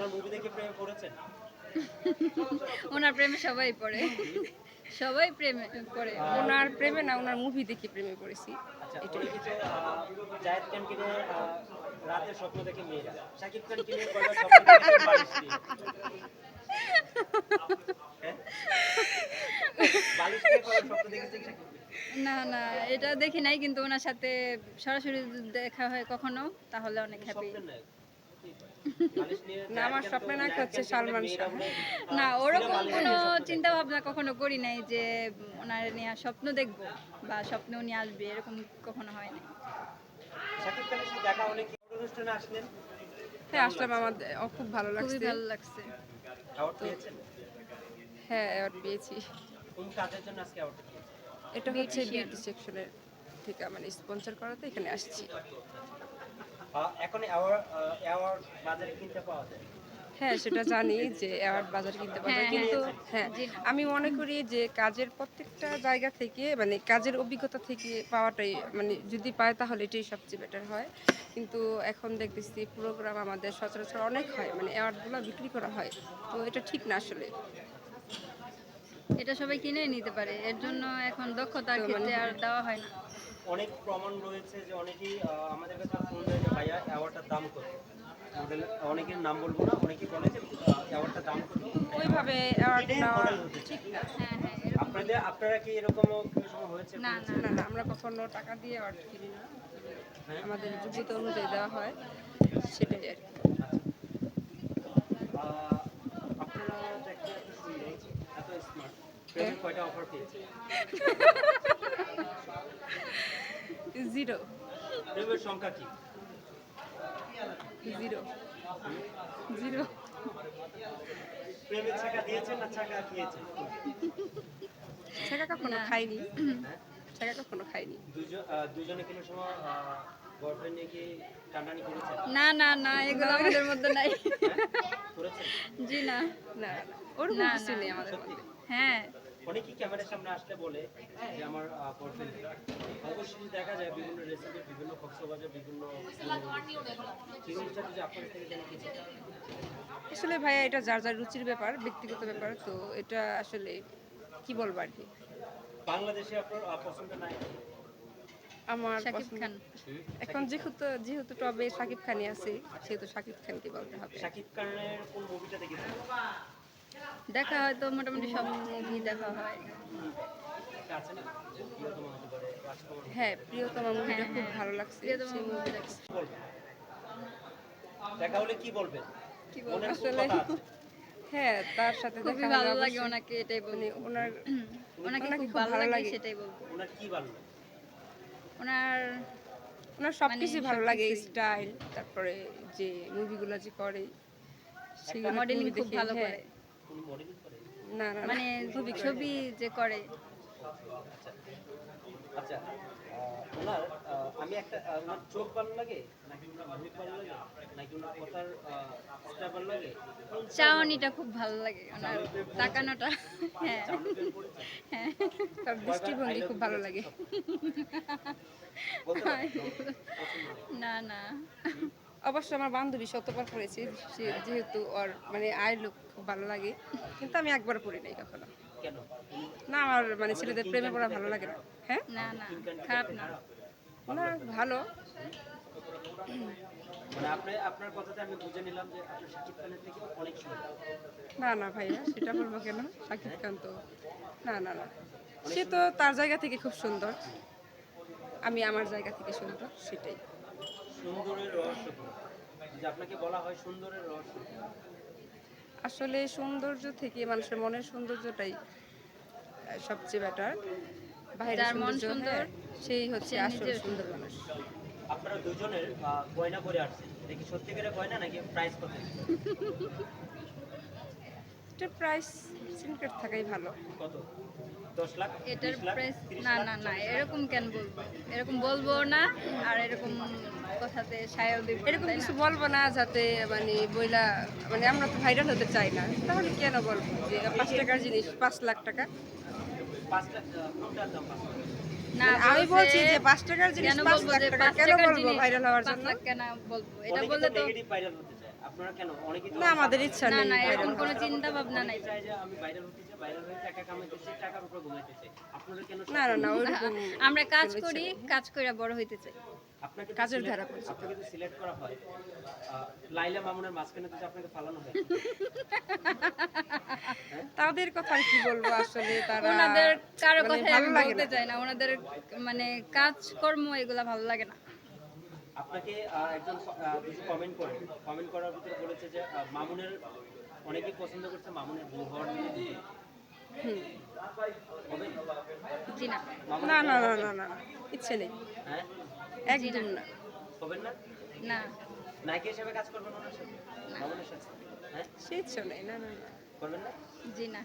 ওনার movie দেখে প্রেমে পড়েছেন? ওনার প্রেমে সবাই পড়ে। সবাই প্রেমে পড়ে। ওনার প্রেমে না ওনার মুভি দেখে প্রেমে পড়েছি। আচ্ছা রাতের স্বপ্ন দেখে মেয়েরা। স্বপ্ন? না না এটা দেখি নাই কিন্তু ওনার সাথে সরাসরি দেখা হয় কখনো তাহলে অনেক হ্যাপি স্বপ্নের নায়ক। বালিশ নিয়ে না, আমার তো নায়ক হচ্ছে সালমান শাহ। না ওরকম কোনো চিন্তা ভাবনা কখনো করি নাই যে ওনার নিয়ে স্বপ্ন দেখব বা স্বপ্নে উনি আসবে এরকম কখনো হয় নাই। শাকিব খানের সাথে দেখা হলে কি অনুষ্ঠানে আসলেন? হ্যাঁ আসলাম আমার খুব ভালো খুবই লাগছে। ভালো লাগছে। অ্যাওয়ার্ড পেয়েছেন? হ্যাঁ অ্যাওয়ার্ড পেয়েছি। কোন কাজের জন্য আজকে অ্যাওয়ার্ড এটা হচ্ছে। বিউটি সেকশনের থেকে মানে স্পন্সর করাতে এখানে আসছি। এখন অ্যাওয়ার্ড বাজারে কিনতে পাওয়া যায়। হ্যাঁ সেটা জানি যে অ্যাওয়ার্ড বাজার কিনতে পারবে হ্যাঁ, কিন্তু হ্যাঁ। হ্যাঁ। আমি মনে করি যে কাজের প্রত্যেকটা জায়গা থেকে মানে কাজের অভিজ্ঞতা থেকে পাওয়াটাই মানে যদি পায় তাহলে এটাই সবচেয়ে বেটার হয়। কিন্তু এখন দেখতেছি প্রোগ্রাম আমাদের সচরাচর অনেক হয় মানে অ্যাওয়ার্ডগুলো বিক্রি করা হয়। তো এটা ঠিক না আসলে। এটা সবাই কিনে নিতে পারে এর জন্য এখন দক্ষতার মানে- ক্ষেত্রে আর দেওয়া হয় না। অনেক প্রমাণ রয়েছে যে অনেকেই আমাদের কাছে ফোন দেয় যে ভাইয়া অ্যাওয়ার্ডটার দাম কত? মডেল অনেকের নাম বলব না অনেকেই বলে যে অ্যাওয়ার্ডটার দাম কত? ওইভাবে অ্যাওয়ার্ড ঠিক না। হ্যাঁ হ্যাঁ আপনাদের আপনারা কি এরকম কোনো সময় হয়েছে না না না আমরা কখনো টাকা দিয়ে অ্যাওয়ার্ড কিনি না। হ্যাঁ? আমাদের যোগ্যতা অনুযায়ী দেওয়া হয় সেটাই আর কি। আপনারা দেখতে এত স্মার্ট কয়টা অফার পেয়েছে? জিরো প্রেমের সংখ্যা কি? জিরো জিরো প্রেমের ছাকা দিয়েছেন না ছাকা খেয়েছেন? ছেঁকা কখনো খাইনি? ছেঁকা কখনো খাইনি। দুজনে কোনো সময় বয়ফ্রেন্ড নিয়ে কি টানাটানি করেছেন? না না না এগুলো আমাদের মধ্যে নাই। হ্যাঁ? জি না। না ওরকম না, কিছু নেই আমাদের মধ্যে। হ্যাঁ। অনেকেই ক্যামেরার সামনে আসলে বলে যে আমার বয়ফ্রেন্ড অবশ্যই দেখা যায় বিভিন্ন রেসিপি বিভিন্ন কক্সবাজার বিভিন্ন সেগুলোর সাথে যে আপনার থেকে যেন কিছু? আসলে ভাইয়া এটা যার যার রুচির ব্যাপার ব্যক্তিগত ব্যাপার তো এটা আসলে কি বলব আর কি? বাংলাদেশে আপনার পছন্দ নাই? আমার শাকিব খান। এখন যেহেতু যেহেতু টবে শাকিব খানই আছে সেহেতু শাকিব খানকে বলতে হবে। শাকিব খানের কোন মুভিটা দেখেছেন? দেখা হয়তো মোটামুটি সব মুভি দেখা হয় হ্যাঁ প্রিয়তমা মুভিটা হ্যাঁ, খুব হ্যাঁ। ভালো লাগছে প্রিয়তমা movie দেখছি। দেখা হলে কি বলবেন কি বলব আসলে- হ্যাঁ তার সাথে খুবই ভালো লাগে ওনাকে এটাই মানে বলব ওনার ওনাকে খুব ভালো লাগে। সেটাই বলব ওনার কি ভালো লাগে? ওনার ওনার সবকিছু মানে ভালো লাগে স্টাইল তারপরে যে মুভিগুলো যে করে সেগুলো মডেলিং খুব ভালো হ্যাঁ। করে না না মানে খুবই ছবি যে করে। আচ্ছা ওনার আমি একটা ওনার চোখ ভালো লাগে? নাকি ওনার মুখ ভালো লাগে? নাকি ওনার কথার স্টাইল ভালো লাগে? চাউনিটা খুব ভালো লাগে ওনার তাকানোটা। হ্যাঁ? হ্যাঁ। তার দৃষ্টিভঙ্গি খুব ভালো লাগে। না না। অবশ্য আমার বান্ধবী শতবার পড়েছে সে যেহেতু ওর মানে আয় লোক খুব ভালো লাগে। কিন্তু আমি একবার পড়ি নাই কখনো। কেন? না আমার মানে ছেলেদের প্রেমে পড়া ভালো লাগে না। হ্যাঁ? না না খারাপ না। না ভালো। মানে আপনি আপনার কথাতে আমি বুঝে নিলাম যে আপনি শাকিব খানের থেকে অনেক সুন্দর। না না ভাইয়া সেটা বলব কেন? শাকিব খান তো না না না। সে তো তার জায়গা থেকে খুব সুন্দর। আমি আমার জায়গা থেকে সুন্দর সেটাই। সুন্দরের রহস্য কি? যে আপনাকে বলা হয় সুন্দরের রহস্য কি? আসলে সৌন্দর্য থেকে মানুষের মনের সৌন্দর্যটাই সবচেয়ে বেটার বাইরের যার মন সৌন্দর্য সুন্দর, হ্যাঁ, সেই হচ্ছে সে আসল সুন্দর মানুষ। আপনারা দুজনের আহ, গয়না পরে আসছেন। দেখি সত্যিকারের গয়না নাকি প্রাইস কত? এটা প্রাইস সিনক্রেট থাকাই ভালো। কত? দশ লাখ? এটার প্রাইস না না না এরকম কেন বলব? এরকম বলব না আর এরকম কথাতে সায়ও দিব এরকম কিছু বলব না যাতে মানে বইলা মানে আমরা তো ভাইরাল হতে চাই না। তাহলে কেন বলব যে পাঁচ টাকার জিনিস পাঁচ লাখ টাকা? না মানে আমি বলছি যে পাঁচ টাকার জিনিস কেন পাঁচ লাখ টাকা কেন বলব ভাইরাল হওয়ার জন্য? কেন বলব? এটা বললে তো নেগেটিভ ভাইরাল হতে চায়। আপনারা কেন? অনেকেই না আমাদের ইচ্ছা নেই না এরকম কোনো চিন্তা ভাবনা নাই। অনেকে যে আমি ভাইরাল হতে চাই ভাইরাল হয়ে টাকা কামাইতে চাই টাকার উপর ঘুমাইতে চাই। আপনারা কেন না না না আমরা কাজ করি কাজ করে বড় হইতে চাই। আপনাকে কাজের ধারা পরিচিত। আপনাকে তো সিলেক্ট করা হয়। লাইলা মামুনের মাঝখানে যদি আপনাকে ফালানো হয়। তাদের কথা কি বলব আসলে তারা ওনাদের কারও মানে কথা আমি বলতে চাই না। ওনাদের মানে কাজকর্ম এগুলা ভালো লাগে না। আপনাকে একজন কিছু কমেন্ট করে। কমেন্ট করার ভিতরে বলেছে যে মামুনের অনেকেই পছন্দ করছে মামুনের বউ হওয়ার জি না। না না না না ইচ্ছে নেই। হ্যাঁ? একদম না। হবেন না? না। নায়িকা হিসেবে কাজ করবেন ওনার সাথে? মামুনের সাথে? হ্যাঁ? সে ইচ্ছে নেই না না না। করবেন না? জি না।